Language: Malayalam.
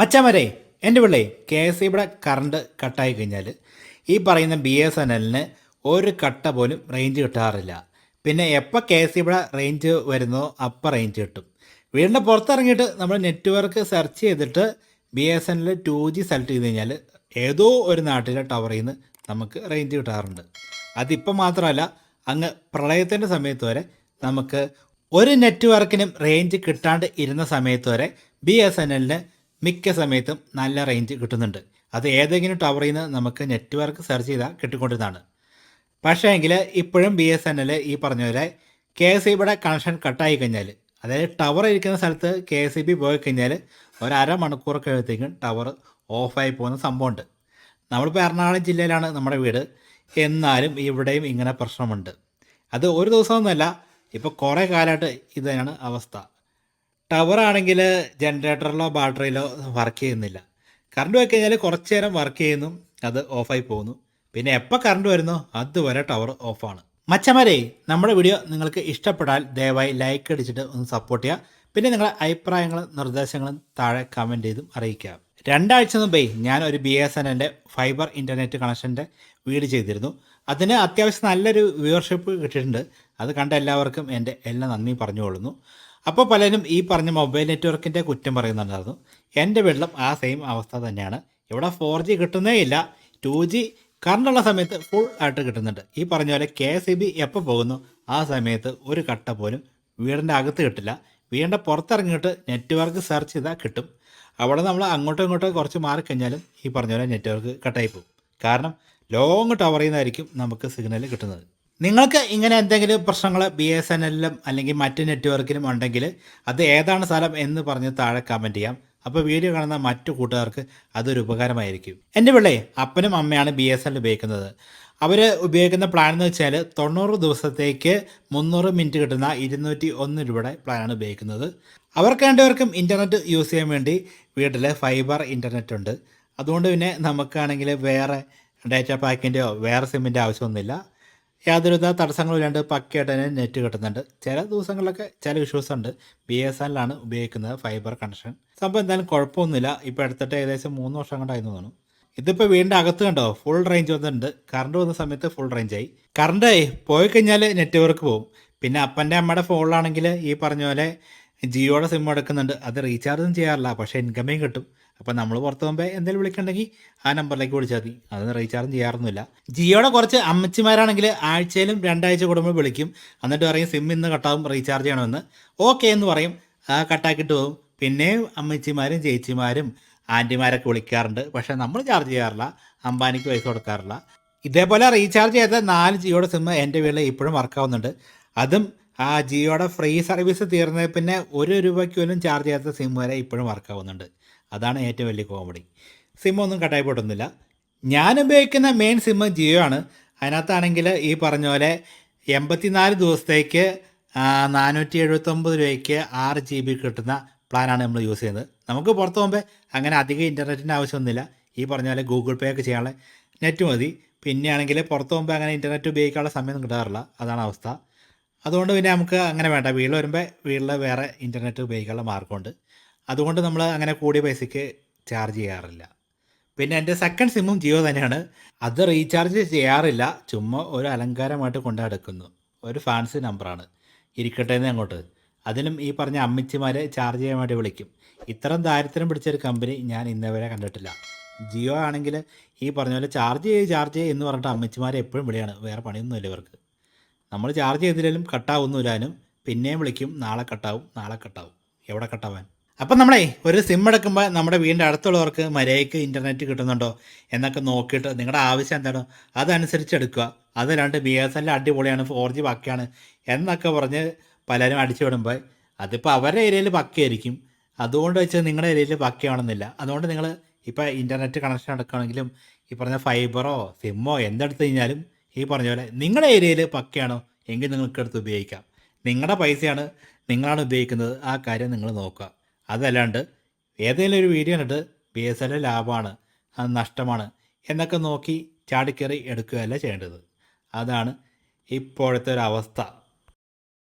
മച്ചാമരെ എന്റെ പിള്ളേ കെ എസ് ഇവിടെ കറണ്ട് കട്ടായി കഴിഞ്ഞാൽ ഈ പറയുന്ന ബി എസ് എൻ എല്ലിന് ഒരു കട്ട പോലും റേഞ്ച് കിട്ടാറില്ല. പിന്നെ എപ്പോൾ കെ എസ് ഇവിടെ റേഞ്ച് വരുന്നോ അപ്പം റേഞ്ച് കിട്ടും. വീടിന്റെ പുറത്തിറങ്ങിയിട്ട് നമ്മൾ നെറ്റ്വർക്ക് സെർച്ച് ചെയ്തിട്ട് B S N L two G select ചെയ്ത് കഴിഞ്ഞാൽ ഏതോ ഒരു നാട്ടിലെ ടവറിൽ നിന്ന് നമുക്ക് റേഞ്ച് കിട്ടാറുണ്ട്. അതിപ്പോൾ മാത്രമല്ല അങ്ങ് പ്രളയത്തിന്റെ സമയത്ത് വരെ നമുക്ക് ഒരു നെറ്റ്വർക്കിനും റേഞ്ച് കിട്ടാണ്ട് ഇരുന്ന സമയത്ത് വരെ ബി എസ് എൻ എല്ലിന് മിക്ക സമയത്തും നല്ല റേഞ്ച് കിട്ടുന്നുണ്ട്. അത് ഏതെങ്കിലും ടവറിൽ നിന്ന് നമുക്ക് നെറ്റ്വർക്ക് സെർച്ച് ചെയ്താൽ കിട്ടിക്കൊണ്ടിരുന്നതാണ്. പക്ഷേ എങ്കിൽ ഇപ്പോഴും ബി എസ് എൻ എൽ ഈ പറഞ്ഞ പോലെ കെ എസ് സി ബിയുടെ കണക്ഷൻ കട്ടായി കഴിഞ്ഞാൽ അതായത് ടവർ ഇരിക്കുന്ന സ്ഥലത്ത് കെ എസ് സി ബി പോയി കഴിഞ്ഞാൽ ഒരു അരമണിക്കൂർ കഴിയുമ്പോഴത്തേക്കും ടവർ ഓഫായി പോകുന്ന സംഭവമുണ്ട്. നമ്മളിപ്പോൾ എറണാകുളം ജില്ലയിലാണ് നമ്മുടെ വീട്. എന്നാലും ഇവിടെയും ഇങ്ങനെ പ്രശ്നമുണ്ട്. അത് ഒരു ദിവസമൊന്നുമല്ല ഇപ്പോൾ കുറേ കാലമായിട്ട് ഇത് തന്നെയാണ് അവസ്ഥ. ടവർ ആണെങ്കിൽ ജനറേറ്ററിലോ ബാറ്ററിയിലോ വർക്ക് ചെയ്യുന്നില്ല. കറണ്ട് പോയി കഴിഞ്ഞാൽ കുറച്ച് നേരം വർക്ക് ചെയ്യുന്നു അത് ഓഫായി പോകുന്നു. പിന്നെ എപ്പോൾ കറണ്ട് വരുന്നോ അതുവരെ ടവർ ഓഫാണ് മച്ചമാരെ നമ്മുടെ വീഡിയോ നിങ്ങൾക്ക് ഇഷ്ടപ്പെട്ടാൽ ദയവായി ലൈക്ക് അടിച്ചിട്ട് ഒന്ന് സപ്പോർട്ട് ചെയ്യുക. പിന്നെ നിങ്ങളുടെ അഭിപ്രായങ്ങളും നിർദ്ദേശങ്ങളും താഴെ കമന്റ് ചെയ്തും അറിയിക്കുക. രണ്ടാഴ്ച മുമ്പേ ഞാൻ ഒരു ബി എസ് എൻ എന്റെ ഫൈബർ ഇന്റർനെറ്റ് കണക്ഷന്റെ വീട് ചെയ്തിരുന്നു. അതിന് അത്യാവശ്യം നല്ലൊരു വ്യൂവർഷിപ്പ് കിട്ടിയിട്ടുണ്ട്. അത് കണ്ട എല്ലാവർക്കും എന്റെ എല്ലാ നന്ദി പറഞ്ഞുകൊള്ളുന്നു. അപ്പോൾ പലരും ഈ പറഞ്ഞ മൊബൈൽ നെറ്റ്വർക്കിന്റെ കുറ്റം പറയുന്നുണ്ടായിരുന്നു. എന്റെ വീട്ടിലും ആ സെയിം അവസ്ഥ തന്നെയാണ്. ഇവിടെ ഫോർ ജി കിട്ടുന്നേ ഇല്ല. ടു ജി കറണ്ടുള്ള സമയത്ത് ഫുൾ ആയിട്ട് കിട്ടുന്നുണ്ട്. ഈ പറഞ്ഞ പോലെ കെ ഇ ബി എപ്പോൾ പോകുന്നു? ആ സമയത്ത് ഒരു കട്ട പോലും വീടിന്റെ അകത്ത് കിട്ടില്ല. വീടിന്റെ പുറത്തിറങ്ങിയിട്ട് നെറ്റ്വർക്ക് സെർച്ച് ചെയ്താൽ കിട്ടും. അവിടെ നമ്മൾ അങ്ങോട്ടും ഇങ്ങോട്ടും കുറച്ച് മാറിക്കഴിഞ്ഞാലും ഈ പറഞ്ഞ പോലെ നെറ്റ്വർക്ക് കട്ടായി പോകും. കാരണം ലോങ് ടവറിൽ നിന്നായിരിക്കും നമുക്ക് സിഗ്നൽ കിട്ടുന്നത്. നിങ്ങൾക്ക് ഇങ്ങനെ എന്തെങ്കിലും പ്രശ്നങ്ങൾ ബി എസ് എൻ എല്ലിലും അല്ലെങ്കിൽ മറ്റ് നെറ്റ്വർക്കിലും ഉണ്ടെങ്കിൽ അത് ഏതാണ് സ്ഥലം എന്ന് പറഞ്ഞ് താഴെ കമന്റ് ചെയ്യാം. അപ്പോൾ വീഡിയോ കാണുന്ന മറ്റു കൂട്ടുകാർക്ക് അതൊരു ഉപകാരമായിരിക്കും. എന്റെ പിള്ളേ അപ്പനും അമ്മയാണ് ബി എസ് എൻ ഉപയോഗിക്കുന്നത്. അവർ ഉപയോഗിക്കുന്ന പ്ലാൻ എന്ന് വെച്ചാൽ തൊണ്ണൂറ് ദിവസത്തേക്ക് മുന്നൂറ് മിനിറ്റ് കിട്ടുന്ന ഇരുന്നൂറ്റി ഒന്ന് രൂപയുടെ പ്ലാനാണ് ഉപയോഗിക്കുന്നത്. അവർക്ക് രണ്ടുപേർക്കും ഇന്റർനെറ്റ് യൂസ് ചെയ്യാൻ വേണ്ടി വീട്ടിൽ ഫൈബർ ഇന്റർനെറ്റ് ഉണ്ട്. അതുകൊണ്ട് പിന്നെ നമുക്കാണെങ്കിൽ വേറെ ഡാറ്റ പാക്കിന്റെയോ വേറെ സിമ്മിന്റെ ആവശ്യമൊന്നുമില്ല. യാതൊരുവിധ തടസ്സങ്ങളും ഇല്ലാണ്ട് പക്കയായിട്ട് തന്നെ നെറ്റ് കിട്ടുന്നുണ്ട്. ചില ദിവസങ്ങളിലൊക്കെ ചില ഇഷ്യൂസ് ഉണ്ട്. ബി എസ് എല്ലാണ് ഉപയോഗിക്കുന്നത് ഫൈബർ കണക്ഷൻ സംഭവം എന്തായാലും കുഴപ്പമൊന്നുമില്ല. ഇപ്പോൾ എടുത്തിട്ട് ഏകദേശം മൂന്ന് വർഷം കൊണ്ടായിരുന്നു തോന്നുന്നു. ഇതിപ്പോൾ വീടിന്റെ അകത്ത് കണ്ടോ? ഫുൾ റേഞ്ച് വന്നിട്ടുണ്ട്. കറണ്ട് വന്ന സമയത്ത് ഫുൾ റേഞ്ച് ആയി. കറണ്ട് പോയി കഴിഞ്ഞാൽ നെറ്റ്വർക്ക് പോകും പിന്നെ അപ്പന്റെ അമ്മയുടെ ഫോണിലാണെങ്കിൽ ഈ പറഞ്ഞ പോലെ ജിയോയുടെ സിം എടുക്കുന്നുണ്ട്. അത് റീചാർജും ചെയ്യാറില്ല. പക്ഷേ ഇൻകമിങ് കിട്ടും. അപ്പോൾ നമ്മൾ പുറത്ത് പോകുമ്പോൾ എന്തെങ്കിലും വിളിക്കണമെങ്കിൽ ആ നമ്പറിലേക്ക് വിളിച്ചാൽ മതി. അത് റീചാർജ് ചെയ്യാറൊന്നുമില്ല. ജിയോയുടെ കുറച്ച് അമ്മച്ചിമാരാണെങ്കിൽ ആഴ്ചയിലും രണ്ടാഴ്ച കൂടുമ്പോൾ വിളിക്കും. എന്നിട്ട് പറയും സിം ഇന്ന് കട്ടാവും റീചാർജ് ചെയ്യണമെന്ന്. ഓക്കെ എന്ന് പറയും. കട്ടാക്കിയിട്ട് പോകും പിന്നെ അമ്മച്ചിമാരും ചേച്ചിമാരും ആന്റിമാരൊക്കെ വിളിക്കാറുണ്ട്. പക്ഷേ നമ്മൾ ചാർജ് ചെയ്യാറില്ല. അംബാനിക്ക് പൈസ കൊടുക്കാറില്ല. ഇതേപോലെ റീചാർജ് ചെയ്ത നാല് ജിയോയുടെ സിം എന്റെ വീട്ടിൽ ഇപ്പോഴും വർക്കാവുന്നുണ്ട് അതും ആ ജിയോടെ ഫ്രീ സർവീസ് തീർന്നത് പിന്നെ ഒരു രൂപയ്ക്ക് പോലും ചാർജ് ചെയ്യാത്ത സിം വരെ ഇപ്പോഴും വർക്കാവുന്നുണ്ട് അതാണ് ഏറ്റവും വലിയ കോമഡി സിം ഒന്നും കട്ടായി പോട്ടൊന്നുമില്ല ഞാൻ ഉപയോഗിക്കുന്ന മെയിൻ സിം ജിയോ ആണ്. അതിനകത്താണെങ്കിൽ ഈ പറഞ്ഞ പോലെ എൺപത്തിനാല് ദിവസത്തേക്ക് നാനൂറ്റി എഴുപത്തൊമ്പത് രൂപയ്ക്ക് ആറ് ജി ബി കിട്ടുന്ന പ്ലാനാണ് നമ്മൾ യൂസ് ചെയ്യുന്നത്. നമുക്ക് പുറത്ത് പോകുമ്പോൾ അങ്ങനെ അധികം ഇന്റർനെറ്റിന്റെ ആവശ്യമൊന്നുമില്ല. ഈ പറഞ്ഞ പോലെ ഗൂഗിൾ പേ ഒക്കെ ചെയ്യാനുള്ള നെറ്റ് മതി. പിന്നെയാണെങ്കിൽ പുറത്ത് പോകുമ്പോൾ അങ്ങനെ ഇന്റർനെറ്റ് ഉപയോഗിക്കാനുള്ള സമയം കിട്ടാറില്ല. അതാണ് അവസ്ഥ. അതുകൊണ്ട് പിന്നെ നമുക്ക് അങ്ങനെ വേണ്ട. വീട്ടിൽ വരുമ്പോൾ വീട്ടിൽ വേറെ ഇന്റർനെറ്റ് ഉപയോഗിക്കാനുള്ള മാർഗമുണ്ട്. അതുകൊണ്ട് നമ്മൾ അങ്ങനെ കൂടിയ പൈസയ്ക്ക് ചാർജ് ചെയ്യാറില്ല. പിന്നെ എന്റെ സെക്കൻഡ് സിമ്മും ജിയോ തന്നെയാണ്. അത് റീചാർജ് ചെയ്യാറില്ല. ചുമ്മാ ഒരു അലങ്കാരമായിട്ട് കൊണ്ടു നടക്കുന്നു. ഒരു ഫാൻസി നമ്പറാണ് ഇരിക്കട്ടെ എന്ന് അങ്ങോട്ട്. അതിലും ഈ പറഞ്ഞ അമ്മച്ചിമാരെ ചാർജ് ചെയ്യാൻ വേണ്ടി വിളിക്കും. ഇത്തരം ദാരിദ്ര്യം പിടിച്ചൊരു കമ്പനി ഞാൻ ഇന്നവരെ കണ്ടിട്ടില്ല. ജിയോ ആണെങ്കിൽ ഈ പറഞ്ഞ പോലെ ചാർജ് ചെയ്യ് ചാർജ് ചെയ്യ് എന്ന് പറഞ്ഞിട്ട് അമ്മച്ചിമാരെ എപ്പോഴും വിളിയാണ്. വേറെ പണിയൊന്നുമില്ല ഇവർക്ക്. നമ്മൾ ചാർജ് ചെയ്തില്ലെങ്കിലും കട്ടാവുന്നില്ലാനും പിന്നെയും വിളിക്കും നാളെ കട്ടാവും നാളെ കട്ടാവും. എവിടെ കട്ടാവാൻ? അപ്പം നമ്മളെ ഒരു സിം എടുക്കുമ്പോൾ നമ്മുടെ വീടിന്റെ അടുത്തുള്ളവർക്ക് മര്യാദയ്ക്ക് ഇന്റർനെറ്റ് കിട്ടുന്നുണ്ടോ എന്നൊക്കെ നോക്കിയിട്ട് നിങ്ങളുടെ ആവശ്യം എന്താണോ അതനുസരിച്ച് എടുക്കുക. അത് രണ്ട് ബി എസ് എൽ അടിപൊളിയാണ് ഫോർ ജി പക്കയാണ് എന്നൊക്കെ പറഞ്ഞ് പലരും അടിച്ചു വിടുമ്പോൾ അതിപ്പോൾ അവരുടെ ഏരിയയിൽ പക്കയായിരിക്കും. അതുകൊണ്ട് വെച്ചാൽ നിങ്ങളുടെ ഏരിയയിൽ പക്കയാണെന്നില്ല. അതുകൊണ്ട് നിങ്ങൾ ഇപ്പോൾ ഇന്റർനെറ്റ് കണക്ഷൻ എടുക്കുകയാണെങ്കിലും ഈ പറഞ്ഞ ഫൈബറോ സിമ്മോ എന്തെടുത്തു കഴിഞ്ഞാലും ഈ പറഞ്ഞ പോലെ നിങ്ങളുടെ ഏരിയയിൽ പക്കയാണോ എങ്കിൽ നിങ്ങൾക്കടുത്ത് ഉപയോഗിക്കാം. നിങ്ങളുടെ പൈസയാണ് നിങ്ങളാണ് ഉപയോഗിക്കുന്നത്. ആ കാര്യം നിങ്ങൾ നോക്കുക. അതല്ലാണ്ട് ഏതെങ്കിലും ഒരു വീഡിയോ കണ്ടിട്ട് ബി എസ് എൽ ലാഭമാണ് അത് നഷ്ടമാണ് എന്നൊക്കെ നോക്കി ചാടിക്കയറി എടുക്കുകയല്ല ചെയ്യേണ്ടത്. അതാണ് ഇപ്പോഴത്തെ ഒരു അവസ്ഥ.